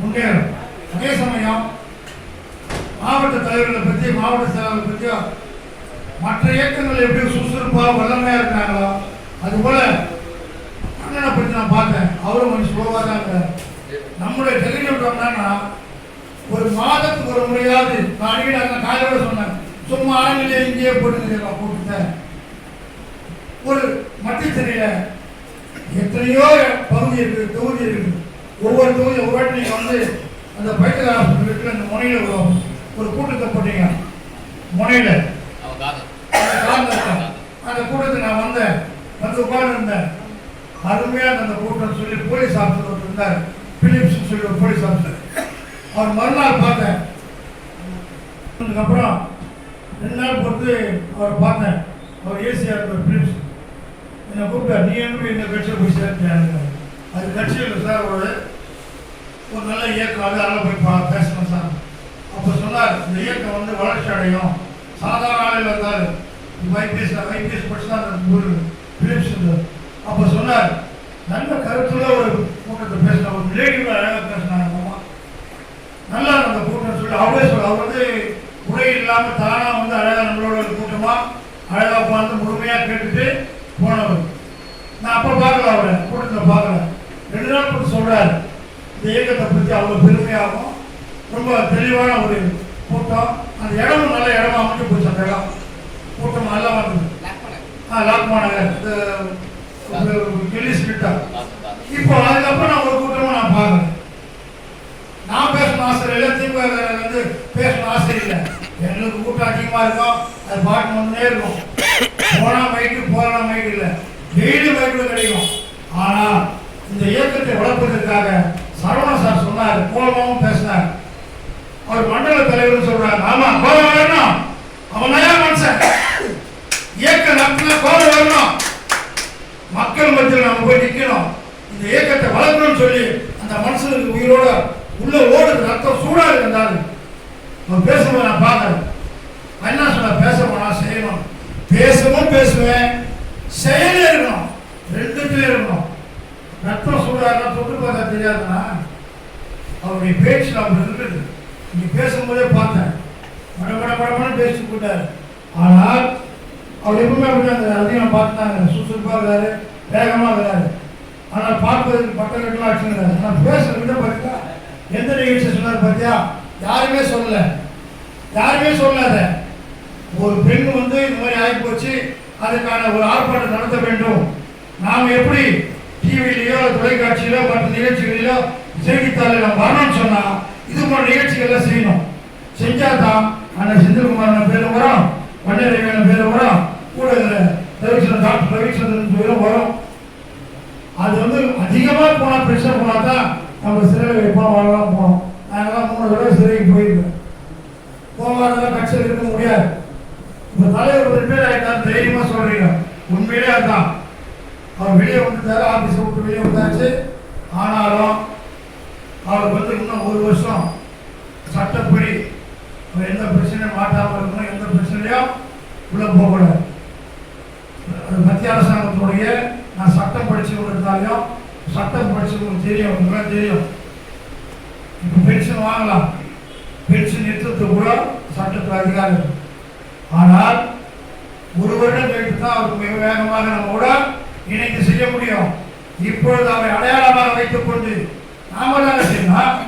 முன்னேறும். அதே சமயம் மாவட்ட தலைவர்களை பற்றி மாவட்ட செயலாளர்களை பற்றியோ மற்ற இயக்கங்கள் எப்படி சுறுசுறுப்பாக வல்லமையாக இருக்காங்களோ அதுபோல் அண்ணனை பற்றி நான் பார்த்தேன். அவரும் கொஞ்சம் ஸ்லோவாக தான் இருக்கார். நம்முடைய டெலிவிட்டோம்னா ஒரு மாதத்துக்கு ஒரு முறையாவது நான் அடிக்கடி அந்த காலையோட சொன்னேன். சும்மா ஆளுங்களே இங்கேயே போட்டு போட்டுட்டேன். ஒரு மத்தியத்திரையில் எத்தனையோ பகுதி இருக்குது தொகுதி இருக்குது. ஒவ்வொரு தொகுதி ஒரு வாட்டி நீங்கள் வந்து அந்த ஹாஸ்பிட்டல் இருக்கிற அந்த முனையில் ஒரு கூட்டத்தை போட்டீங்க. முனையில். அந்த கூட்டத்துக்கு நான் வந்தேன் வந்து உட்கார்ந்துருந்தேன். அருமையாக அந்த கூட்டம் சொல்லி போலீஸ் ஆஃபீஸர் ஒருத்தர் இருந்தார். பிலிப்ஸ் சொல்லி ஒரு போலீஸ் ஆஃபீஸர் அவர் மறுநாள் பார்த்தேன். அதுக்கப்புறம் ரெண்டு நாள் பொறுத்து அவர் பார்த்தேன். அவர் ஏசியாக இருப்பார் பிலிப்ஸ். என்னை கூப்பிட்டார் நீ எப்படி இந்த கட்சியில் போய் சேர்த்தேன் அது கட்சியில் சார் ஒரு ஒரு நல்ல இயக்கம் அது அதில் போய் பா பேசணும் சார். அப்போ சொன்னார் இந்த இயக்கம் வந்து வளர்ச்சி அடையும். சாதாரண ஆளுகள் இருந்தார். ஐபிஎஸ் ஐபிஎஸ் படிச்சு தான் அந்த ஒரு பிலிப்ஸ் அப்போ சொன்னார் நல்ல கருத்துள்ள ஒரு கூட்டத்தை பேசின ஒரு லேடி அழகாக பேசினாங்க அம்மா. நல்லா அந்த கூட்டம் சொல்லி அவரே சொல்ல அவர் வந்து உரை இல்லாமல் தானாக வந்து அழகாக நம்மளோட ஒரு கூட்டமா அழகாக பார்த்து முழுமையாக கேட்டுட்டு போனவர். நான் அப்போ பார்க்கல அவரை கூட்டத்தில் பார்க்கல. ரெண்டு நாள் கூட சொல்கிறார் இந்த இயக்கத்தை பற்றி அவ்வளோ பெருமையாகவும் ரொம்ப தெளிவான ஒரு கூட்டம். அந்த இடமும் நல்ல இடமா அமைஞ்சு போச்சு அந்த இடம். கூட்டம் நல்லா வந்தது. ஆ லாக்மா நகர். இந்த கிள்ளி இப்போ அதுக்கப்புறம் நான் ஒரு கூட்டமும் நான் பார்க்குறேன். நான் பேசணும் ஆசை இல்லை திமுக வந்து பேசணும் ஆசை இல்லை. எங்களுக்கு கூட்டம் அதிகமாக இருக்கும். அது பாட்டு வந்துட்டே இருக்கும். போனால் மைக்கு போனா மைக்கு இல்லை. டெய்லி மைக்கு கிடைக்கும். ஆனால் இந்த இயக்கத்தை வளர்ப்பதற்காக சொன்னார் கோபமும் பேசினார் அவர் மண்டல தலைவர் சொல்றாரு. ஆமா கோலம் வரணும். அவன் நயா மனுஷன். இயக்க நடத்தின கோலம் வரணும். மக்கள் மத்தியில் நம்ம போய் நிற்கணும் இந்த இயக்கத்தை வளர்க்கணும்னு சொல்லி அந்த மனுஷனுக்கு உயிரோட உள்ள ஓடுது ரத்தம் சூடா இருக்கு அவன் பேசும்போது நான் பார்க்கறேன். என்ன சொல்ல பேச போனா செய்யணும். பேசவும் பேசுவேன். செயலே இருக்கணும். ரெண்டுமே இருக்கணும். ரத்தம் சூடா இருந்தா தொட்டு பார்த்தா தெரியாதுண்ணா. அவருடைய பேச்சு அவர் இருந்தது நீ பேசும்போதே பார்த்தேன். மட மட மடமன்னு பேசிட்டு போட்டார் ஆனால் அவர் எப்பவுமே அப்படி அந்த அதிகம் பார்த்தாங்க சுறுசுறுப்பாக இருக்காரு வேகமாக இருக்காரு. ஆனால் பார்ப்பதற்கு பட்ட கட்டலாம் வச்சுருந்தாரு ஆனால் பேசுற பார்த்தா எந்த நிகழ்ச்சி சொன்னார் பார்த்தியா யாருமே சொல்லலை. யாருமே சொல்லாத. ஒரு பெண் வந்து இந்த மாதிரி ஆகி போச்சு. அதுக்கான ஒரு ஆர்ப்பாட்டம் நடத்த வேண்டும். நாம் எப்படி டிவிலேயோ தொலைக்காட்சியிலோ மற்ற நிகழ்ச்சிகளிலோ செய்தித்தாளில் நம்ம வரணும்னு சொன்னால் இது போன்ற நிகழ்ச்சிகள்லாம் செய்யணும். செஞ்சால் தான் அண்ணன் செந்தில்குமார் பேர் வரும் வண்ணரேவன் பேர் வரும் கூட ரவிச்சந்திரன் டாக்டர் ரவிச்சந்திரன் பேரும் வரும். அது வந்து அதிகமாக போனால் பிரச்சனை போனால் தான் நம்ம சிறையில் எப்போ வரலாம் போனோம். நாங்கள்லாம் மூணு தடவை சிறைக்கு போயிருக்கோம். போகாதெல்லாம் கட்சியில் இருக்க முடியாது. இப்போ தலைவர் ஒரு பேர் ஆகிட்டார் தைரியமாக சொல்கிறீங்க உண்மையிலே அதுதான் அவர் வெளியே வந்துட்டார் ஆஃபீஸை விட்டு வெளியே வந்தாச்சு. ஆனாலும் அவர் வந்து இன்னும் ஒரு வருஷம் சட்டப்படி அவர் எந்த பிரச்சனையும் மாட்டாமல் இருக்கணும் எந்த பிரச்சனையும் உள்ளே போகக்கூடாது. அது மத்திய அரசாங்கத்துடைய நான் சட்டம் படிச்சவங்க இருந்தாலும் சட்டம் படிச்சவங்களுக்கு தெரியும் உங்களுக்கு தெரியும். இப்போ பென்ஷன் வாங்கலாம். பென்ஷன் நிறுத்தத்துக்கு கூட சட்டத்தில் அதிகாரம் ஆனால் ஒரு வருடம் கழித்து தான் அவருக்கு மிக வேகமாக நம்ம கூட இணைந்து செய்ய முடியும். இப்பொழுது அவரை அடையாளமாக வைத்துக் கொண்டு நாம என்ன